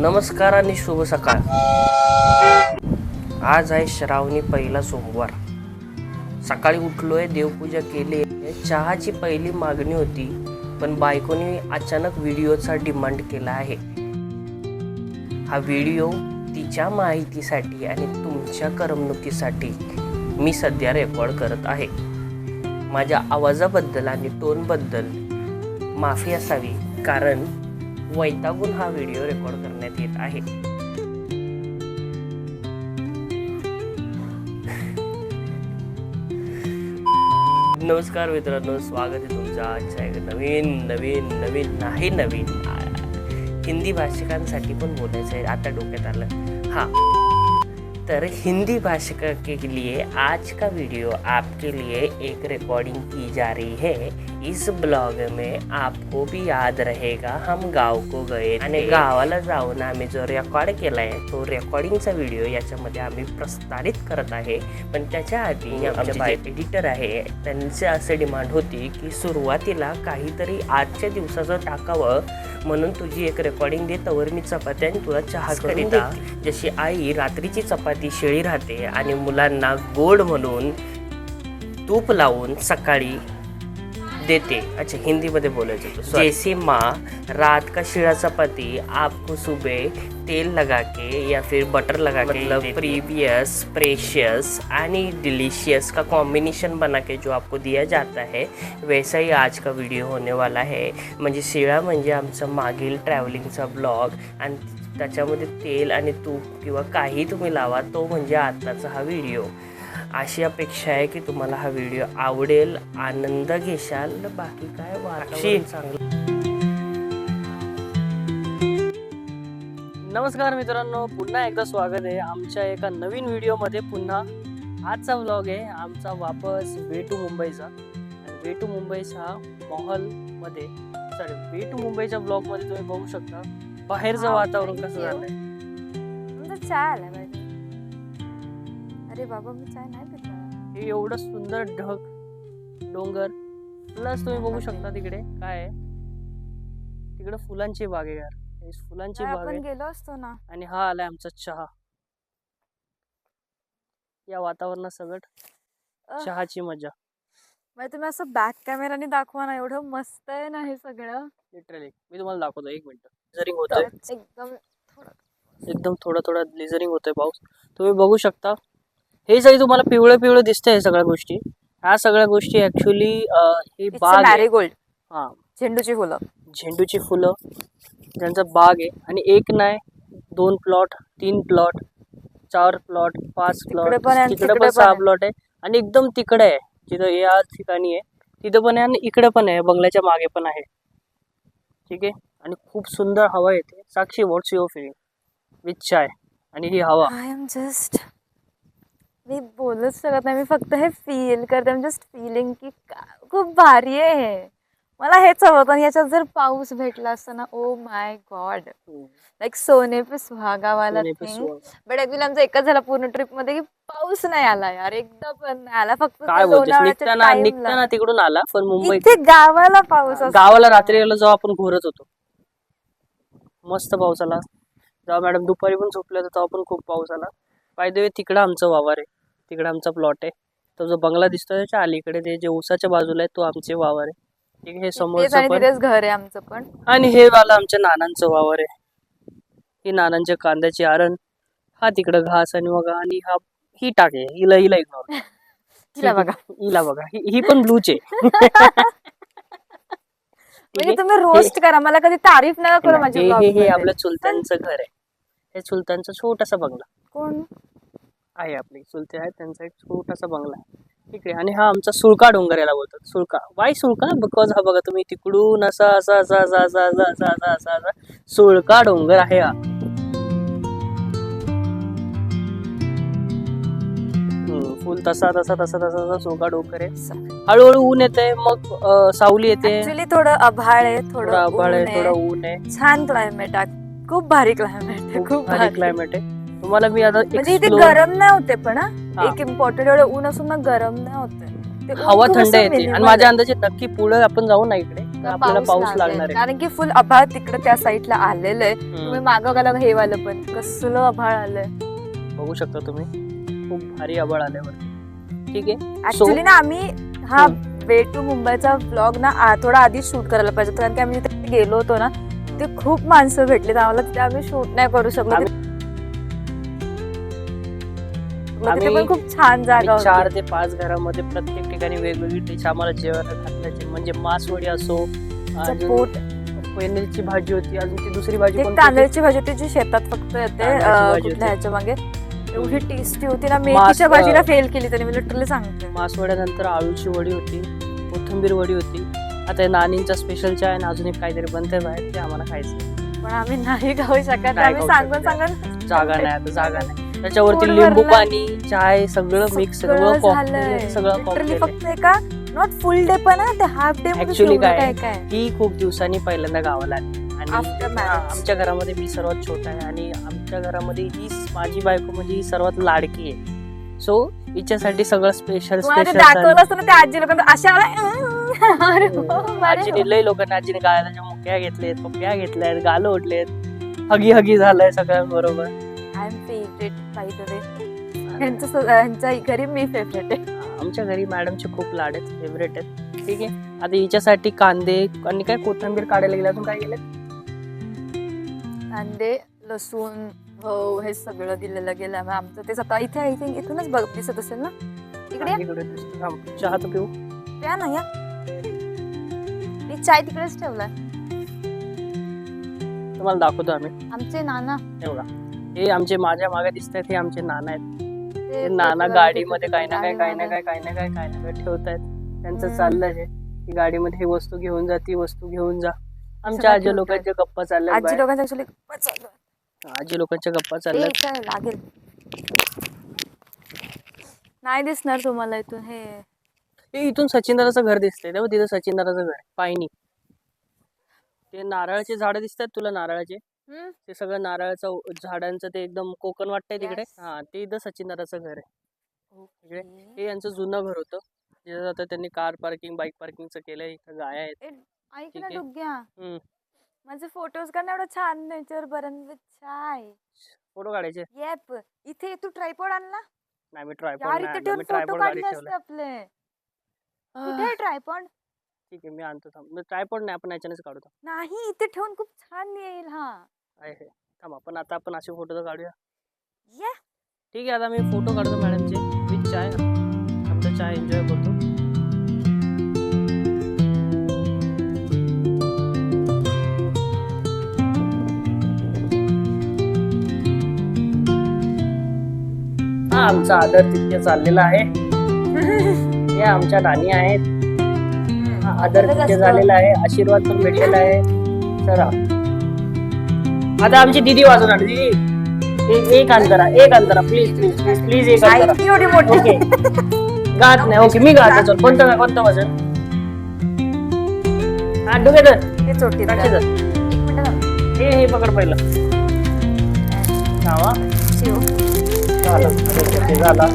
नमस्कार आणि शुभ सकाळ. आज आहे श्रावणी पहिला सोमवार. सकाळी उठलोय देवपूजा केली चहाची पहिली मागणी होती पण बायकोने अचानक व्हिडिओचा डिमांड केला आहे. हा व्हिडिओ तिच्या माहितीसाठी आणि तुमच्या करमणुकीसाठी मी सध्या रेकॉर्ड करत आहे. माझ्या आवाजाबद्दल आणि टोनबद्दल माफी असावी कारण वैतागून हा व्हिडिओ रेकॉर्ड करण्यात येत आहे. नमस्कार मित्रांनो स्वागत आहे तुमचं आजच्या एक नवीन नवीन नवीन नाही नवीन हिंदी भाषिकांसाठी पण बोलायचं आहे. आता डोक्यात आलं. हां. तर हिंदी भाषिका के लिए आज का वीडियो आपके लिए एक रिकॉर्डिंग की जा रही है. इस ब्लॉग में आपको भी याद रहेगा हम गाव को गए आणि गावाला जाऊन आम्ही जो रेकॉर्ड केलाय तो रेकॉर्डिंगचा व्हिडिओ याच्यामध्ये आम्ही प्रसारित करत आहे. पण त्याच्या आधी आमचे जे एडिटर आहे त्यांचे असे डिमांड होती की सुरुवातीला काहीतरी आजच्या दिवसाचं टाकावं म्हणून तुझी एक रेकॉर्डिंग दे तवर मी चपात्या आणि तुला चहा करिता जशी आई रात्रीची चपाती शेळी राहते आणि मुलांना गोड म्हणून तूप लावून सकाळी देते. अच्छा हिंदी मध्ये बोलायचं होतं. जैसे माँ रात का शिरा चपाती आपको सुबह तेल लगा के या फिर बटर लगा के मतलब प्रीवियस प्रेशियस आणि डिलीशियस का कॉम्बिनेशन बना के जो आपको दिया जाता है वैसा ही आज का वीडियो होने वाला है. म्हणजे शिळा म्हणजे आमचं मागील ट्रॅव्हलिंगचा ब्लॉग आणि त्याच्यामध्ये तेल आणि तूप किंवा काही तुम्ही लावा तो म्हणजे आत्ताचा हा व्हिडिओ अशी अपेक्षा आहे की तुम्हाला हा व्हिडिओ आवडेल आनंद घेशाल. बाकी काय वातावरण चांगलं. नमस्कार मित्रांनो पुन्हा एकदा स्वागत आहे आमच्या एका नवीन व्हिडिओमध्ये. पुन्हा आजचा व्लॉग आहे आमचा वापस वे टू मुंबईचा. आणि वे टू मुंबईचा मॉलमध्ये सॉरी वे टू मुंबईच्या ब्लॉगमध्ये तुम्ही बघू शकता. बाहेरचं वातावरण कसं you. झालंय? अरे बाबा मी चाय नाही पिता हे एवढं सुंदर ढग डोंगर. प्लस तुम्ही बघू शकता तिकडे काय आहे. तिकडे फुलांची बाग आहे यार. हे फुलांची बाग आपण आहे. गेलो असतो ना. आणि हा आलाय आमचा चहा. या वातावरणात सगळं अह, चहाची मजा. म्हणजे तुम्ही असं बॅक कॅमेराने दाखवा ना. एवढं मस्त आहे ना हे सगळं. लिटरली मी तुम्हाला दाखवतो. एक मिनिट. लिझरिंग होतोय. एकदम एकदम थोडा थोडा लिझरिंग होतोय पाऊस. तुम्ही बघू शकता. हे सगळी तुम्हाला पिवळं पिवळं दिसतंय हे सगळ्या गोष्टी ह्या सगळ्या गोष्टी ऍक्च्युली ही बाग आहे. हा. झेंडूची फुलं. झेंडूची फुलं ज्यांचा बाग आहे. आणि एक नाही दोन प्लॉट तीन प्लॉट चार प्लॉट पाच प्लॉट तिकडे पण सहा. प्लॉट आहे. आणि एकदम तिकडे आहे. जिथं या ठिकाणी आहे तिथं पण आहे आणि इकडे पण आहे. बंगल्याच्या मागे पण आहे. ठीक आहे? आणि खूप सुंदर हवा येते. Sakshi what's your feeling with chai आणि ही हवा. आय एम जस्ट मी बोलूच शकत नाही. मी फक्त हे फील करते. एम जस्ट फिलिंग की खूप भारी आहे हे. मला हेच हवं होतं आणि याच्यात जर पाऊस भेटला असता ना ओ माय गॉड लाईक सोने पे सुहागावाला थिंग. बट ऍक्च्युली आमचं एकच झाला पूर्ण ट्रिपमध्ये की पाऊस नाही आला यार. एकदा पण नाही आला. फक्त काय बोलतोस? निघताना तिकडून आला पण मुंबई इथे गावाला पाऊस असतो. गावाला रात्री आलो जेव्हा आपण घोरत होतो. मस्त पाऊस आला. जेव्हा मॅडम दुपारी पण झोपले होते तेव्हा पण खूप पाऊस आला. पायदे तिकडं आमचं वावर आहे. तिकडं आमचा प्लॉट आहे. तो जो बंगला दिसतो त्याच्या अलीकडे ते जे उसाच्या बाजूला आहे तो आमचे वावर आहे. ठीक आहे हे समोरचं पण तिथेच घर आहे आमचं पण. आणि हे वाला आमच्या नानांचं वावर आहे. ही नानांच्या कांद्याची आरण. हा तिकडं घास आणि मग आणि हा ही टाके हिला हिला इग्नोर तिला बघा. हिला बघा. ही ही पण ब्लूच आहे. म्हणजे तुम्ही रोस्ट करा. मला कधी तारीफ नका करू हे vlog हे मध्ये. चुलत्यांचं घर आहे. हे चुलत्यांचा छोटासा बंगला. कोण? आहे आपले. चुलते आहेत त्यांचा एक छोटासा बंगला आहे. ठीक आहे. आणि हा आमचा सुळका डोंगर याला बोलतात. सुळका. वाय सुळका? बिकॉज हा बघा तुम्ही तिकडून असा असा असा असा असा असा असा असा असा असा सुळका डोंगर आहे हा. फुल तसा तसा तसा तसा तसा सुळका डोंगर आहे. हळूहळू ऊन येते मग सावली येते. थोडं आभाळ आहे थोडं थोडं आभाळ आहे थोडं आहे. ऊन आहे. छान क्लायमेट आहे. खूप भारी क्लायमेट आहे खूप भारी क्लायमेट आहे. तुम्हाला मी आता म्हणजे इथे explore- गरम नाही होते पण हा. हा. एक इम्पॉर्टंट एवढं ऊन असून ना गरम नाही होते ते ऊन हवा खूप थंड असं येते. आणि माझ्या आहे. अंदाजे नक्की पुढे आपण जाऊ ना इकडे. आपल्याला पाऊस. लागणार आहे. कारण की फुल आभाळ तिकडे त्या साईडला आलेलं आहे. हम्म. तुम्ही मागं गेला हे वालं पण. कसलं आभाळ आलंय. बघू शकता तुम्ही. खूप भारी आबाळ आल्यावर ठीक आहे. ऍक्च्युली ना आम्ही हा वे टू मुंबईचा ब्लॉग ना आ- थोडा आधीच शूट करायला पाहिजे. होता. कारण की आम्ही तिथे गेलो होतो ना ते खूप माणसं भेटली आम्हाला. तिथे आम्ही शूट नाही करू शकलो. आम्ही- मग तिथे आम्ही- पण खूप छान जागा आम्ही चार होती. ते पाच घरामध्ये प्रत्येक ठिकाणी वेगवेगळी डिश आम्हाला जेवायला घातल्याची. म्हणजे मासवडी असो अजून पोट पनीरची भाजी होती अजून ती दुसरी भाजी एक कोणती होती? तांदळाची भाजी होती जी शेतात फक्त येते तांदळाची अं, भाजी कुठल्या होती. ह्याच्या मागे एवढी टेस्टी होती ना मेथीच्या भाजीला फेल केली त्यांनी मी लिटरली सांगते. मासवड्यानंतर आळूची वडी होती कोथिंबीर वडी होती. आता हे नानींचा स्पेशल चाय आणि अजून एक काहीतरी बनते बाहेर ते आम्हाला खायचं पण आम्ही नाही खाऊ शकत नाही आम्ही खाऊ सांगून शकत. सांगून जागा नाही आता जागा नाही. त्याच्यावरती लिंबू. पाणी चाय सगळं मिक्स सगळं कॉकटेल सगळं कॉकटेल फक्त एका नॉट फुल डे पण हा, ते हाफ डे Actually काय? ही खूप दिवसांनी पहिल्यांदा गावाला आली. आणि आमच्या घरामध्ये मी सर्वात छोटा आहे आणि आमच्या घरामध्ये ही माझी बायको म्हणजे ही सर्वात लाडकी आहे. सो हिच्यासाठी सगळं स्पेशल स्पेशल दाखवलं असतं ना त्या आजी लोकांना अशा आजीने. लय लोकांना आजीने गायला मुक्या घेतलेत पप्प्या घेतल्यात गालं ओढलेत. हगी हगी झालंय सगळ्यां बरोबर आय एम ह्यांचं ह्यांच्या घरी मी फेवरेट आहे. आमच्या घरी मॅडमचे खूप लाड आहेत फेवरेट आहेत. ठीक आहे? आता हिच्यासाठी कांदे आणि काय कोथिंबीर काढायला गेल्या अजून काय गेलं कांदे लसूण हो हे सगळं दिलेलं गेलं मग आमचं. तेच आता इथे आय थिंक इथूनच बघ दिसत असेल ना? इकडे या. चहा तर पिऊ. या ना या. मी चाय तिकडेच ठेवलाय. तुम्हाला दाखवतो आम्ही. आमचे नाना. हे बघा हे आमचे माझ्या मागे दिसत आहेत हे आमचे नाना आहेत. ते नाना गाडीमध्ये काही ना काही काही ना गाडीवाले. काही काही ना काही काही ना काही ठेवत आहेत त्यांचं. चाललंय हे. की गाडीमध्ये हे वस्तू घेऊन जा ती वस्तू घेऊन जा. आमच्या आजी. लोकांच्या गप्पा चालल्या आजी लोकांच्या ऍक्च्युली चालू आहे. आजी लोकांच्या गप्पा ए, चालल्या इथं लागेल? नाही दिसणार तुम्हाला इथून हे. हे इथून सचिनदाराचं घर दिसतंय. तेव्हा तिथं सचिनदाराचं घर आहे, पायनी. ते नारळाचे झाडं दिसतात तुला नारळाचे? ते सगळं नारळाचं झाडांचं ते एकदम कोकण वाटतंय तिकडे. हा ते इथं सचिनदाराचं घर आहे. इकडे. हे यांचं जुनं घर होतं. तिथं आता त्यांनी कार पार्किंग बाईक पार्किंगचं केलंय. इथं गाया आहेत. ऐक ना. डुग्या हम्म. माझे फोटोज का एवढं छान नेचर बरं छाय. फोटो काढायचे? येप. इथे तू ट्रायपॉड आणला नाही मी यार ट्रायपॉड इथे ठेवून मी फोटो ट्रायपॉड गाडी काढले ठेवलं असते आपले? कुठे ट्रायपॉड? ठीक आहे मी आणतो थांब. मी ट्रायपॉड नाही आपण याच्यानेच काढू थांब. नाही इथे ठेवून खूप छान येईल हा. आहे हे. थांब आता आपण असे फोटो तर काढूया. ये. ठीक आहे आता मी फोटो काढतो मॅडमचे विथ चाय आमचा चाय एन्जॉय करतो. हा आमचा आदर तिथे चाललेला आहे. हे आमच्या नानी आहेत. हा, आदर तिथे. झालेला आहे. आशीर्वाद पण भेटलेला आहे. चला. आता आमची दिदी वाजवणार दिदी ए- एक अंतरा एक अंतरा प्लीज प्लीज प्लीज प्लीज एक आई, एवढी मोठी. ओके गात नाही ओके मी गात चल कोणतं कोणतं वजन? हा हे चोटी तर. मिनिट थांब. हे हे पकड पहिलं. नावा. झालं. ओके झाला.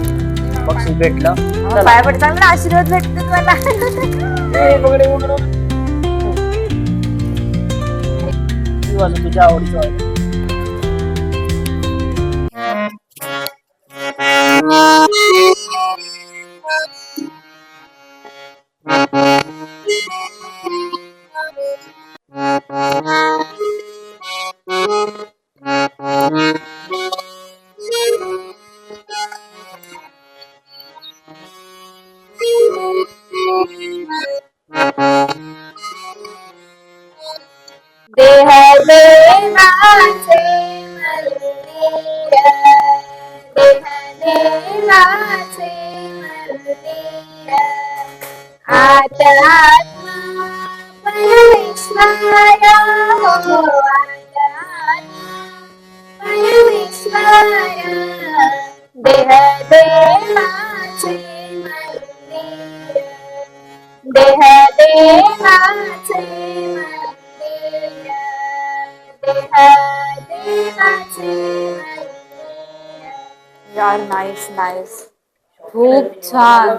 बक्षीस भेटलं. अहो, चला. पाया पडता मला आशीर्वाद भेटते मला हे हे पकड हे पकड ही वाजव तुझ्या आवडीचं वाजव. देह परमेश्वर देह देवाचे मंदिर देह देवाचे मंदिर देह देवाचे मंदिर यार नाईस नाईस खूप छान.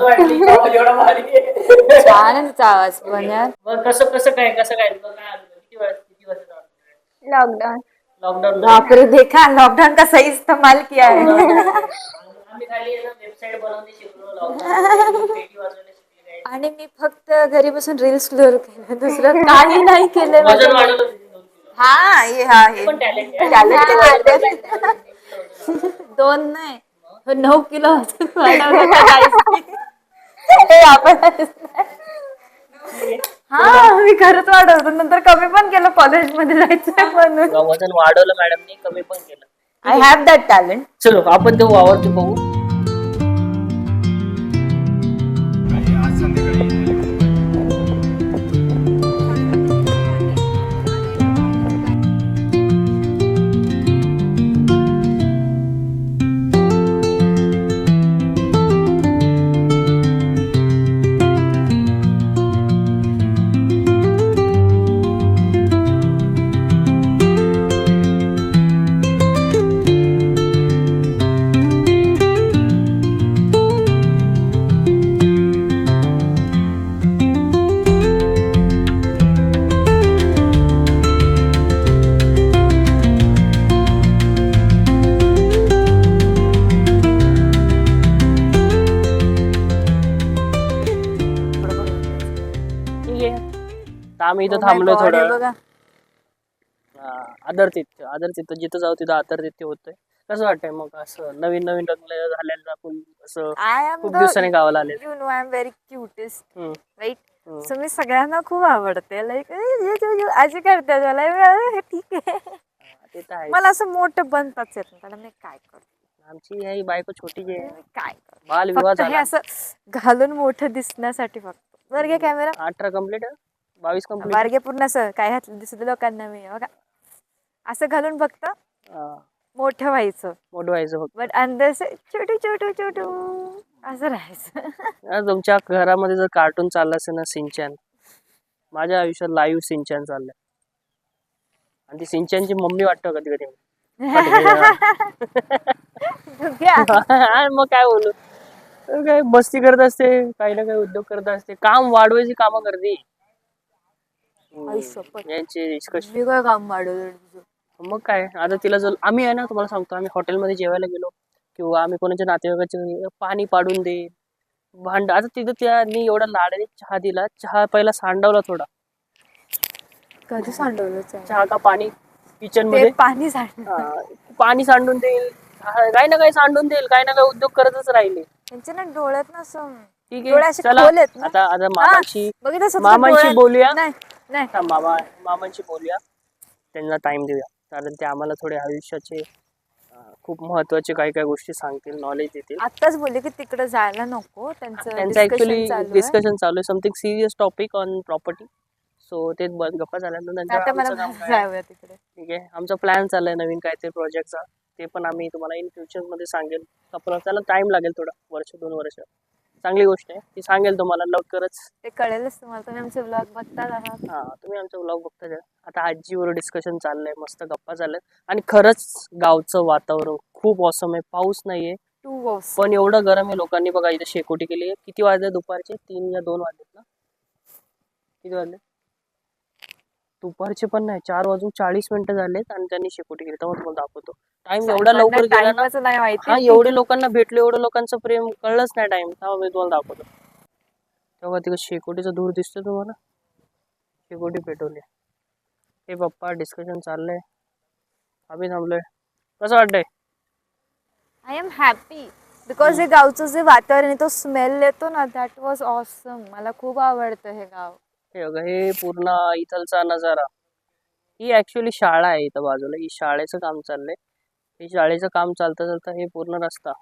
छान आवाज पण यार मग कसं कसं काय कसं काय? तुला काय आलं? किती वेळ किती वर्ष लॉकडाऊन लॉकडाऊन देखा लॉकडाउन का सही इस्तेमाल किया है आम्ही खाली वेबसाईट बनवणे शिकलो लॉकडाऊन पेटी वाजवणे शिकले काय आणि मी फक्त घरी बसून रील्स क्लोर केलं दुसरं काही नाही केलं वजन माझं. वाढवलं होतं दोन किलो. हा हे हा हे पण talent आहे. Talent आहे. दोन नाही हो, नऊ किलो वजन वाढवलं का काहीच नाही. हे आपण हा मी खरंच वाढवतो. नंतर कमी पण केलं कॉलेजमध्ये जायचं म्हणून. वजन वाढवलं मॅडमनी कमी पण केलं. आय हॅव दॅट टॅलेंट चलो आपण तो वावरती बघू. आम्ही Oh इथं थांबलो थोडं बघा. आदरतिथ्य आदरतिथ्य जिथं जाऊ तिथं आदरतिथ्य होतंय. कसं वाटतंय मग असं नवीन नवीन लग्न झालेलं आपण असं आय एम खूप दिवसाने गावाला आले you know I am very cutest. Right. So मी सगळ्यांना खूप आवडते. लाईक अशी करते मला हे ठीक आहे. ते आहे मला असं मोठं बनताच येत नाही. त्याला मी काय करतो? आमची ही बायको छोटी जी काय बाल विवाह हे असं घालून मोठं दिसण्यासाठी फक्त. वर्गे कॅमेरा अठरा कंप्लीट बावीस कंप्लीट वर्गे पूर्ण असं काय घातलं दिसत लोकांना मी बघा. असं घालून फक्त मोठं व्हायचं. मोठं व्हायचं फक्त. बट अंदर से छोटू छोटू छोटू असं राहायचं. तुमच्या घरामध्ये जर कार्टून चाललं असेल ना सिंचन माझ्या आयुष्यात लाईव्ह सिंचन चाललंय. आणि ती सिंचनची मम्मी वाटतं कधी कधी. मग काय बोलू? काय मस्ती करत असते काही ना काही उद्योग करत असते. काम वाढवायची कामं करते. यांचे डिस्कशन काम वाढवलं तुझं. मग काय? आता तिला जर आम्ही आहे ना तुम्हाला सांगतो आम्ही हॉटेलमध्ये जेवायला गेलो किंवा आम्ही कोणाच्या नातेवाईकाचे पाणी पाडून दे भांड आता तिथं त्यांनी एवढा लाडाने चहा दिला चहा पहिला सांडवला थोडा. कधी सांडवलं चहा? का पाणी? किचनमध्ये पाणी सांड हा, पाणी सांडून देईल. हा, काही ना काही सांडून देईल काही ना काही उद्योग करतच राहिले. त्यांच्या ना डोळ्यात ना असं ठीक डोळे आहे असे चला. खोल आहेत ना? आता आता मामाची बघितलं स्वतः मामांशी डोळ्यात- बोलूया. नाही. नाही. हा, मामा मामांशी बोलूया. त्यांना टाइम देऊया. कारण ते आम्हाला थोडे आयुष्याचे अं, खूप महत्त्वाचे काही काही गोष्टी सांगतील नॉलेज देतील. आताच बोलले की तिकडे जायला नको. त्यांचं त्यांचं ऍक्च्युली डिस्कशन चालू आहे. डिस्कशन चालू आहे. Something serious topic on property so ते ब- गप्पा झाल्यानंतर आता आमचं मला काम काय? जाऊया तिकडे. ठीक आहे. आमचा प्लॅन चाललाय नवीन काहीतरी प्रोजेक्टचा ते पण आम्ही तुम्हाला इन फ्युचरमध्ये सांगेल आपण त्याला टाइम लागेल थोडा. वर्ष दोन वर्ष. चांगली गोष्ट आहे. ती सांगेल तुम्हाला लवकरच. ते कळेलच तुम्हाला. तुम्ही आमचे ब्लॉग बघता आहात. हा तुम्ही आमचा ब्लॉग बघता जा. आता आजीवर डिस्कशन चाललंय. मस्त गप्पा चालल्यात. आणि खरंच गावचं वातावरण खूप ऑसम आहे. पाऊस नाहीये. टू वॉस पण एवढं गरम आहे लोकांनी बघा इथे शेकोटी केली आहे. किती वाजले दुपारचे? तीन या दोन वाजलेत ना? किती वाजले? दुपारचे पण नाही चार वाजून चाळीस मिनिटं झालेत आणि त्यांनी शेकोटी केली. तेव्हा तुम्हाला दाखवतो. टाइम एवढा लवकर गेला ना टाइमच नाही माहिती. हा एवढे लोकांना भेटलो एवढं लोकांचं प्रेम कळलंच नाही टाइम तेव्हा मी तुम्हाला दाखवतो. तेव्हा तिकडे शेकोटीचा दूर दिसतो तुम्हाला? शेकोटी पेटवली. हे पप्पा डिस्कशन चाललंय. आम्ही थांबलोय. कसं वाटतंय? आय एम हॅपी बिकॉज हे गावचं जे वातावरण आहे तो स्मेल येतो ना दॅट वॉज ऑसम मला खूप आवडतं हे गाव. हे बघा हे पूर्ण इथलचा नजारा. ही ऍक्च्युली शाळा आहे इथं बाजूला. ही शाळेचं काम चाललंय. हे शाळेचं काम चालता चालता हे पूर्ण रस्ता.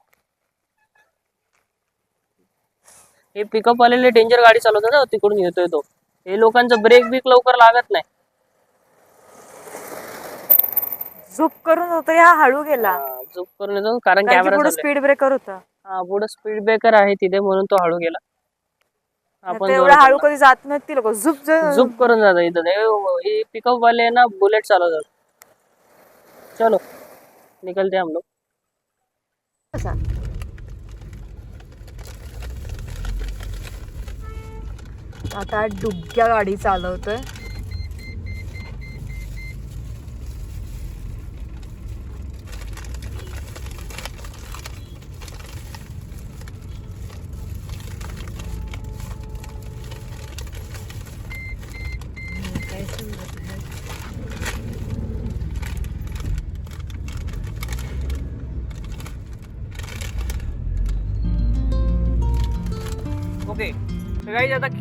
हे पिकअप वालेले डेंजर गाडी चालवतात ना तिकडून येतोय तो. हे लोकांचं ब्रेक बिक लवकर लागत नाही. झुप करून होतो हा हळू गेला. झोप करून येतो कारण कॅमेरा स्पीड ब्रेकर होता. हा पुढे स्पीड ब्रेकर आहे तिथे म्हणून तो हळू गेला. आपण एवढा हळू. कधी जात नाही ती लोक. झुप झुप करून जातात इथं. हे- हे पिकअप वाले ना बुलेट चालवतात. चलो निकलते हम लोग आता डुग्या गाडी चालवतोय.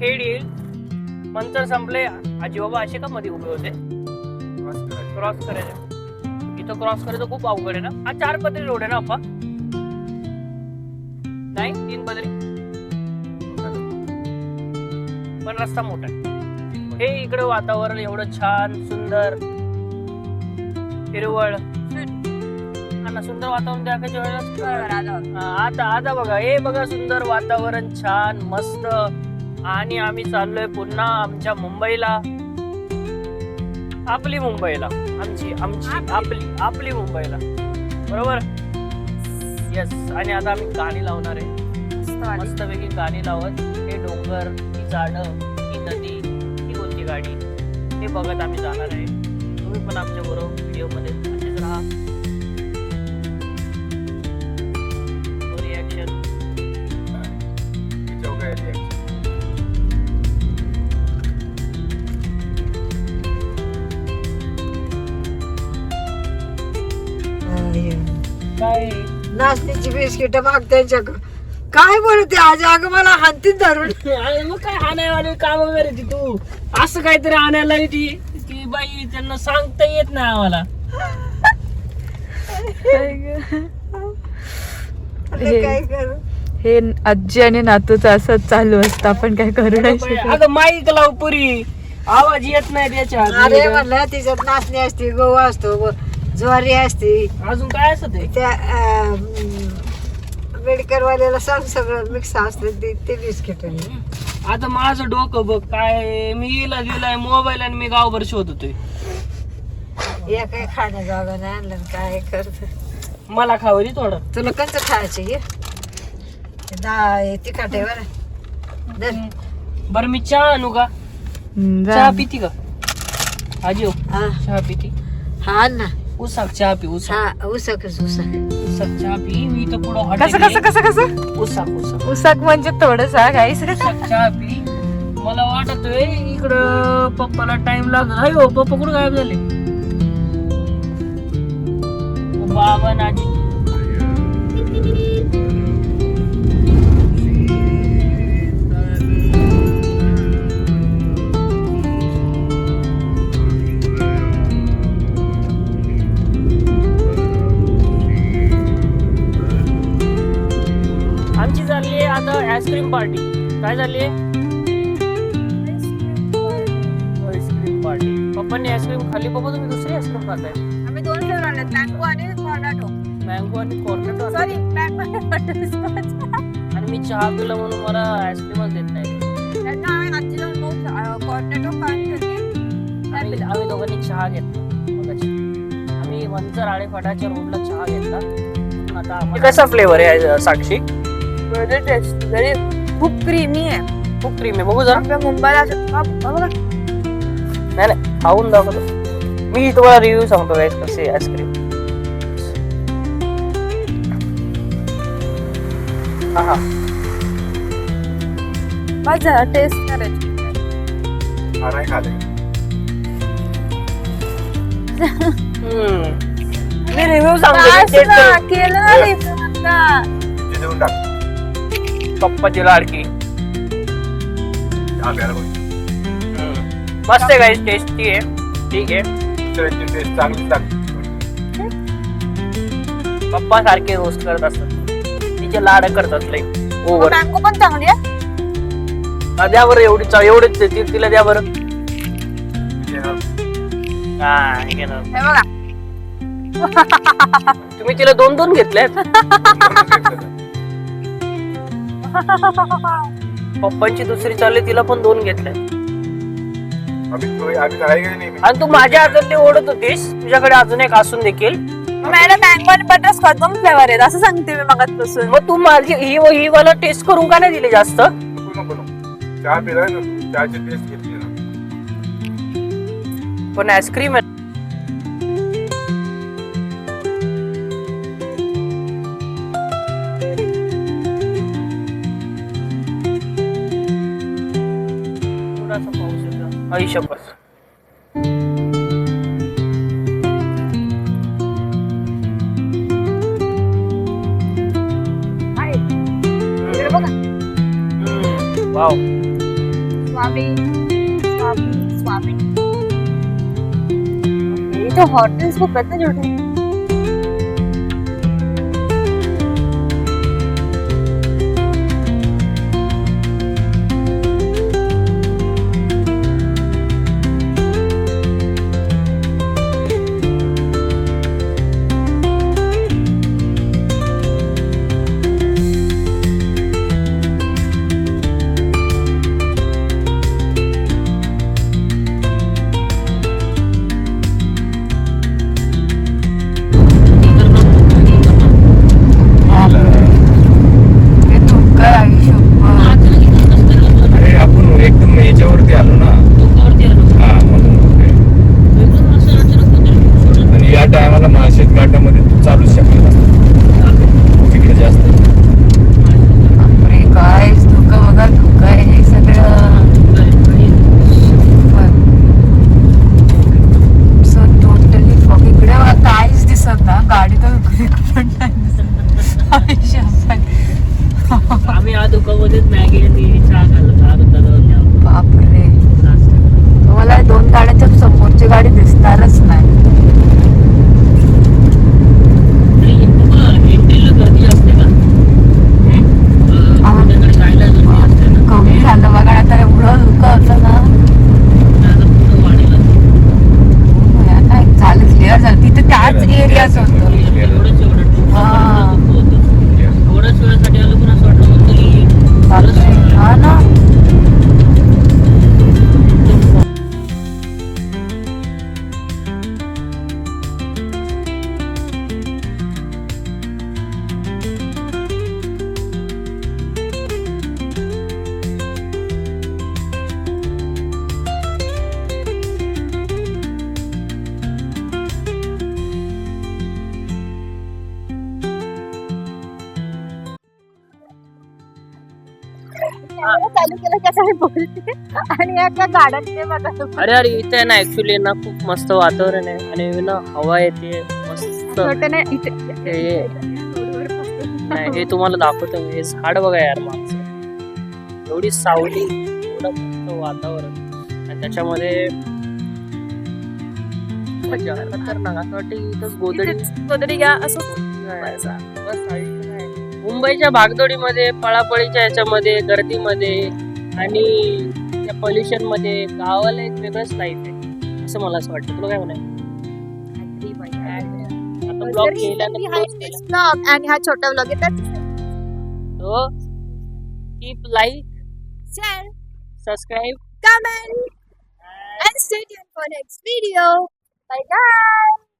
खेळ येईल मंतर संपले. आजी बाबा असे का मध्ये उभे होते? क्रॉस करायचे. इथं क्रॉस करायचं खूप अवघड आहे ना? हा चार पदरी रोड आहे ना अप्पा? नाही? तीन पदरी? पण रस्ता मोठा आहे. हे इकडे वातावरण एवढं छान सुंदर. हिरवळ. ना सुंदर वातावरण दाखवायच्या वेळेला हा, आता आता बघा. हे बघा सुंदर वातावरण छान मस्त. आणि आम्ही चाललोय पुन्हा आमच्या मुंबईला. आपली मुंबईला. आमची आमची आपली. आपली मुंबईला. बरोबर? येस आणि आता आम्ही गाणी लावणार आहे. मस्तपैकी गाणी लावत. हे डोंगर ही झाडं ही नदी ही कोणती गाडी? हे बघत आम्ही जाणार आहे. तुम्ही पण आमच्या बरोबर व्हिडिओमध्ये असेच राहा. नाचणीची बिस्किट माग त्यांच्याकडं काय बोलते आज अगं मला हानतीच धरून. अरे मग काय आणायवाले काम वगैरे ती तू? असं काहीतरी आणायला ती? ती बाई त्यांना सांगता येत नाही आम्हाला. म्हणलं काय करू? हे आजी आणि नातूचं असंच चालू असतं आपण काय करू नाही शकत. अगं माईक लाव पुरी. आवाज येत नाही त्याच्या अरे म्हणलं तिच्यात नाचणी असते गहू असतो व ज्वारी असते. अजून काय असत त्या वाल्याला सांग सगळं मिक्स असतं ते ते बिस्किट आता माझं डोकं बघ काय मी हिला दिलाय मोबाईल आणि मी गावभर शोध होतोय या काय खाण्या जागा नाही आणलं आणि काय करत मला खावरी थोडं. तुला कंच खायचं ये दा तिखट आहे बरं. धर. बरं मी चहा आणू का. चहा पिती का? आजी हो हा. चहा पिती. हा आण ना. उसाक चहा पी उसाक हा उसकच उसक उसाक चहा पी मी तर पुढं कसं कसं हॉटेल कसं कसं? उसाक उसाक उसाक म्हणजे थोडस काहीच उसाक चहा पी. मला वाटतोय इकडं पप्पाला टाइम लागत आहे हो पप्पा कुठं गायब झाले? बाबा ना चालली आहे आता आईस्क्रीम पार्टी काय झाली आहे? आईस्क्रीम पार्टी पप्पांनी आईस्क्रीम खाल्ली. पप्पा तुम्ही दुसरी आईस्क्रीम खाताय? आम्ही दोन फ्लेवर आणले. मँगो आणि मँगो आणि कॉर्नेटो सॉरी मँगो आणि मी चहा पिला म्हणून मला आईस्क्रीमच देत नाही. आम्ही दोघांनी चहा घेतला. आम्ही मंचर आळे फटाच्या रोडला चहा घेतला. आता कसा फ्लेवर आहे साक्षी? व्हेरी टेस्टी व्हेरी खूप क्रीमी आहे खूप क्रीम आहे बघू जरा आपल्या मुंबईला असं- हा, बघा. नाही नाही खाऊन दाखवतो मी तुम्हाला रिव्ह्यू सांगतो गाईस कसे आईस्क्रीम हा हा बस झालं टेस्ट करायची हम्म. मी रिव्ह्यू सांगतो ना, केलं ना। review आता. पप्पाची लाडकी. मस्त आहे गाईस टेस्टी आहे. ठीक आहे. पप्पा सारखे रोस्ट करत असतात. तिचे लाड करतात लई. ओव्हर मँगो पण चांगली आहे. द्या बरं एवढी चा- एवढीच आहे, ती- तिला द्या बरं. घे ना. हे बघा. तुम्ही तिला दोन दोन घेतल्यात पप्पांची दुसरी चालली तिला पण दोन घेतल्या. आणि तू माझ्या हातातली ओढत होतीस तुझ्याकडे अजून एक असून देखील. मॅडम मँगो आणि बटरस्कॉच दोन फ्लेवर आहेत असं सांगते मी मगाचपासून मग तू माझी ही ही मला टेस्ट करून का नाही दिली जास्त? चहा पिलाय ना तू? चहाची टेस्ट घेतली ना. पण आईस्क्रीम आहे. पाऊस येतो आयुष्यभर वाव स्वामी स्वामी स्वामी इथे हॉटेल्स खूप आहेत ना छोटे हे बघा अरे अरे इथे ना ऍक्च्युली ना खूप मस्त वातावरण आहे आणि ना हवा येते मस्त. छोटे नाही इथे हे नाही हे तुम्हाला दाखवतो मी. हे झाड बघा यार मागचं. एवढी सावली एवढं मस्त वातावरण. आणि त्याच्यामध्ये मजा. खतरनाक. असं वाटतं की इथंच गोधडी गोदडी घ्या असं बस आयुष्य काय. मुंबईच्या भागदौडीमध्ये पळापळीच्या याच्यामध्ये गर्दीमध्ये आणि त्या पोल्युशनमध्ये गावाला एक वेगळंच लाईफ आहे असं मला असं वाटतं. तुला काय म्हणाय आता ब्लॉग केल्यानंतर ब्लॉग आणि हा छोटा ब्लॉग तो keep like share subscribe comment and stay tuned for next video. Bye guys.